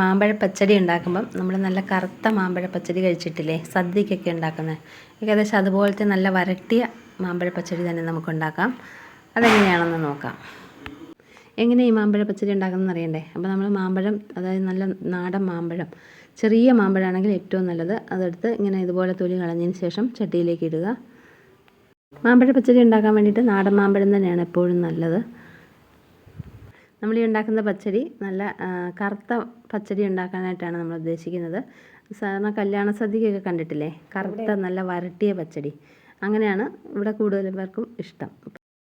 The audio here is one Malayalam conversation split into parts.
മാമ്പഴ പച്ചടി ഉണ്ടാക്കുമ്പം നമ്മൾ നല്ല കറുത്ത മാമ്പഴ പച്ചടി കഴിച്ചിട്ടില്ലേ? സദ്യക്കൊക്കെ ഉണ്ടാക്കുന്നത് ഏകദേശം അതുപോലത്തെ നല്ല വരട്ടിയ മാമ്പഴ പച്ചടി തന്നെ നമുക്ക് ഉണ്ടാക്കാം അതെങ്ങനെയാണെന്ന് നോക്കാം. എങ്ങനെ ഈ മാമ്പഴ പച്ചടി ഉണ്ടാക്കുന്നത് അറിയണ്ടേ? അപ്പോൾ നമ്മൾ മാമ്പഴം അതായത് നല്ല നാടൻ മാമ്പഴം ചെറിയ മാമ്പഴമാണെങ്കിൽ ഏറ്റവും നല്ലത്. അതെടുത്ത് ഇങ്ങനെ ഇതുപോലെ തൊലി കളഞ്ഞതിന് ശേഷം ചട്ടിയിലേക്ക് ഇടുക. മാമ്പഴ പച്ചടി ഉണ്ടാക്കാൻ വേണ്ടിയിട്ട് നാടൻ മാമ്പഴം തന്നെയാണ് എപ്പോഴും നല്ലത്. നമ്മൾ ഈ ഉണ്ടാക്കുന്ന പച്ചടി നല്ല കറുത്ത പച്ചടി ഉണ്ടാക്കാനായിട്ടാണ് നമ്മൾ ഉദ്ദേശിക്കുന്നത്. സാധാരണ കല്യാണ സദ്യക്കൊക്കെ കണ്ടിട്ടില്ലേ? കറുത്ത നല്ല വരട്ടിയ പച്ചടി. അങ്ങനെയാണ് ഇവിടെ കൂടുതൽ പേർക്കും ഇഷ്ടം.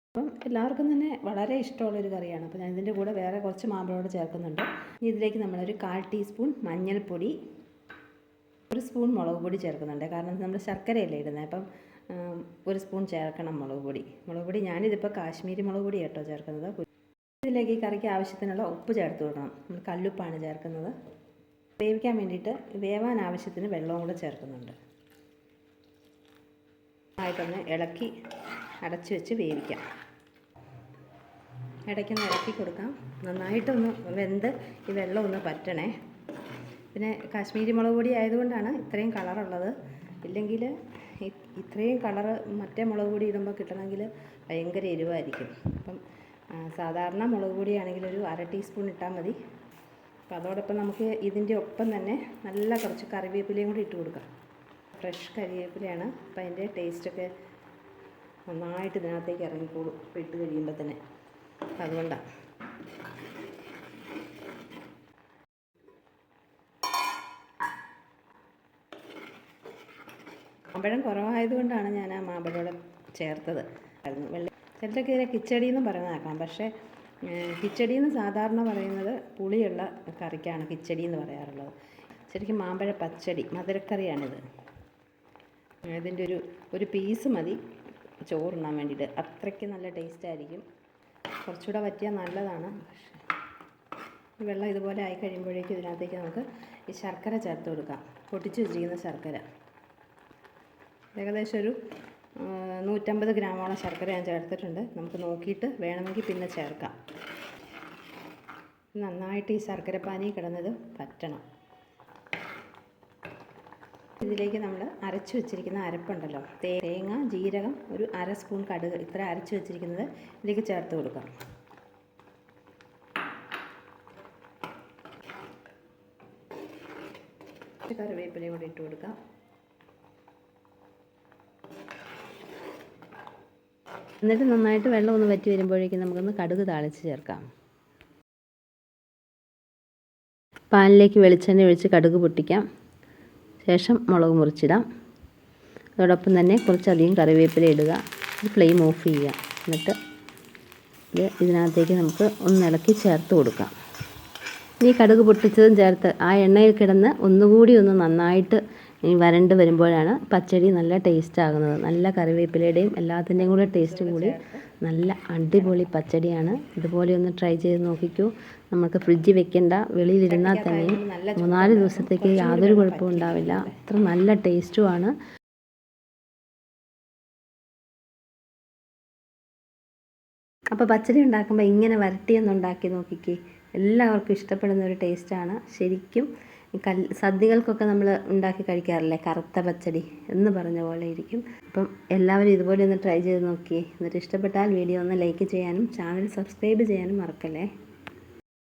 അപ്പം എല്ലാവർക്കും തന്നെ വളരെ ഇഷ്ടമുള്ളൊരു കറിയാണ്. അപ്പോൾ ഞാൻ ഇതിന്റെ കൂടെ വേറെ കുറച്ച് മാമ്പഴോട് ചേർക്കുന്നുണ്ട്. ഇനി ഇതിലേക്ക് നമ്മളൊരു കാൽ ടീസ്പൂൺ മഞ്ഞൾപ്പൊടി ഒരു സ്പൂൺ മുളക് പൊടി ചേർക്കുന്നുണ്ട്. കാരണം നമ്മൾ ശർക്കരയല്ലേ ഇടുന്നത് അപ്പം ഒരു സ്പൂൺ ചേർക്കണം മുളക് പൊടി. മുളക് പൊടി ഞാനിതിപ്പോൾ കാശ്മീരി മുളക് പൊടി കേട്ടോ ചേർക്കുന്നത്. ഇതിലേക്ക് ഈ കറിക്ക് ആവശ്യത്തിനുള്ള ഉപ്പ് ചേർത്ത് കൊടുക്കണം. നമ്മൾ കല്ലുപ്പാണ് ചേർക്കുന്നത്. വേവിക്കാൻ വേണ്ടിയിട്ട് വേവാൻ ആവശ്യത്തിന് വെള്ളവും കൂടെ ചേർക്കുന്നുണ്ട്. ആയിട്ടൊന്ന് ഇളക്കി അടച്ചു വെച്ച് വേവിക്കാം. ഇടയ്ക്കൊന്ന് ഇളക്കി കൊടുക്കാം. നന്നായിട്ടൊന്ന് വെന്ത് ഈ വെള്ളം ഒന്ന് പറ്റണേ. പിന്നെ കാശ്മീരി മുളക് പൊടി ആയതുകൊണ്ടാണ് ഇത്രയും കളറുള്ളത്. ഇല്ലെങ്കിൽ ഇത്രയും കളറ് മറ്റേ മുളക് പൊടി ഇടുമ്പോൾ കിട്ടണമെങ്കിൽ ഭയങ്കര എരിവായിരിക്കും. അപ്പം സാധാരണ മുളക് പൊടിയാണെങ്കിൽ ഒരു അര ടീസ്പൂൺ ഇട്ടാൽ മതി. അപ്പോൾ അതോടൊപ്പം നമുക്ക് ഇതിന്റെ ഒപ്പം തന്നെ നല്ല കുറച്ച് കറിവേപ്പിലയും കൂടി ഇട്ട് കൊടുക്കാം. ഫ്രഷ് കറിവേപ്പിലയാണ്. അപ്പം അതിന്റെ ടേസ്റ്റൊക്കെ നന്നായിട്ട് ഇതിനകത്തേക്ക് ഇറങ്ങിക്കോളും ഇപ്പം ഇട്ട് കഴിയുമ്പോൾ തന്നെ. അതുകൊണ്ടാണ് മാമ്പഴം കുറവായതുകൊണ്ടാണ് ഞാൻ ആ മാമ്പഴം ചേർത്തത്. വെള്ള ചിലരൊക്കെ ഇതിനെ കിച്ചടി എന്നും പറയുന്നതാക്കാം. പക്ഷേ കിച്ചടി എന്ന് സാധാരണ പറയുന്നത് പുളിയുള്ള കറിക്കാണ് കിച്ചടി എന്ന് പറയാറുള്ളത്. ശരിക്കും മാമ്പഴ പച്ചടി മധുരക്കറിയാണിത്. ഇതിന്റെ ഒരു ഒരു പീസ് മതി. ചോറുണ്ണാൻ വേണ്ടിയിട്ട്. അത്രയ്ക്ക് നല്ല ടേസ്റ്റ് ആയിരിക്കും. കുറച്ചുകൂടെ പറ്റിയാൽ നല്ലതാണ്. വെള്ളം ഇതുപോലെ ആയി കഴിയുമ്പോഴേക്കും ഇതിനകത്തേക്ക് നമുക്ക് ഈ ശർക്കര ചേർത്ത് കൊടുക്കാം. പൊട്ടിച്ച് വെച്ചിരിക്കുന്ന ശർക്കര. ഏകദേശം ഒരു നൂറ്റമ്പത് ഗ്രാമോളം ശർക്കര ഞാൻ ചേർത്തിട്ടുണ്ട്. നമുക്ക് നോക്കിയിട്ട് വേണമെങ്കിൽ പിന്നെ ചേർക്കാം. നന്നായിട്ട് ഈ ശർക്കര പാനി കിടന്നത് പറ്റണം. ഇതിലേക്ക് നമ്മൾ അരച്ചു വെച്ചിരിക്കുന്ന അരപ്പുണ്ടല്ലോ. തേങ്ങ ജീരകം ഒരു അര സ്പൂൺ കടുക് ഇത്ര അരച്ചു വെച്ചിരിക്കുന്നത് ഇതിലേക്ക് ചേർത്ത് കൊടുക്കാം. കറിവേപ്പിലയും കൂടി ഇട്ട് കൊടുക്കാം. എന്നിട്ട് നന്നായിട്ട് വെള്ളം ഒന്ന് വറ്റി വരുമ്പോഴേക്കും നമുക്കൊന്ന് കടുക് താളിച്ച് ചേർക്കാം. പാനിലേക്ക് വെളിച്ചെണ്ണ ഒഴിച്ച് കടുക് പൊട്ടിക്കാം. ശേഷം മുളക് മുറിച്ചിടാം. അതോടൊപ്പം തന്നെ കുറച്ചധികം കറിവേപ്പില ഇടുക. ഫ്ലെയിം ഓഫ് ചെയ്യുക. എന്നിട്ട് ഇത് ഇതിനകത്തേക്ക് നമുക്ക് ഒന്ന് ഇളക്കി ചേർത്ത് കൊടുക്കാം. ഈ കടുക് പൊട്ടിച്ചതും ചേർത്ത് ആ എണ്ണയിൽ കിടന്ന് ഒന്നുകൂടി ഒന്ന് നന്നായിട്ട് വരണ്ട് വരുമ്പോഴാണ് പച്ചടി നല്ല ടേസ്റ്റ് ആകുന്നത്. നല്ല കറിവേപ്പിലയുടെയും എല്ലാത്തിന്റെയും കൂടെ ടേസ്റ്റും കൂടി നല്ല അടിപൊളി പച്ചടിയാണ്. ഇതുപോലെ ഒന്ന് ട്രൈ ചെയ്ത് നോക്കിക്കൂ. നമുക്ക് ഫ്രിഡ്ജിൽ വെക്കേണ്ട വെളിയിലിരുന്നാൽ തന്നെ മൂന്നാൽ ദിവസത്തേക്ക് യാതൊരു കുഴപ്പവും ഉണ്ടാവില്ല. അത്ര നല്ല ടേസ്റ്റുമാണ് അപ്പോൾ പച്ചടി ഉണ്ടാക്കുമ്പോൾ ഇങ്ങനെ വരട്ടിയൊന്നുണ്ടാക്കി നോക്കിക്കേ. എല്ലാവർക്കും ഇഷ്ടപ്പെടുന്ന ഒരു ടേസ്റ്റാണ് ശരിക്കും കൽ സദ്യകൾക്കൊക്കെ നമ്മൾ ഉണ്ടാക്കി കഴിക്കാറില്ലേ? കറുത്ത പച്ചടി എന്ന് പറഞ്ഞ പോലെ ഇരിക്കും. അപ്പം എല്ലാവരും ഇതുപോലെ ഒന്ന് ട്രൈ ചെയ്ത് നോക്കിയേ. എന്നിട്ട് ഇഷ്ടപ്പെട്ടാൽ വീഡിയോ ഒന്ന് ലൈക്ക് ചെയ്യാനും ചാനൽ സബ്സ്ക്രൈബ് ചെയ്യാനും മറക്കല്ലേ?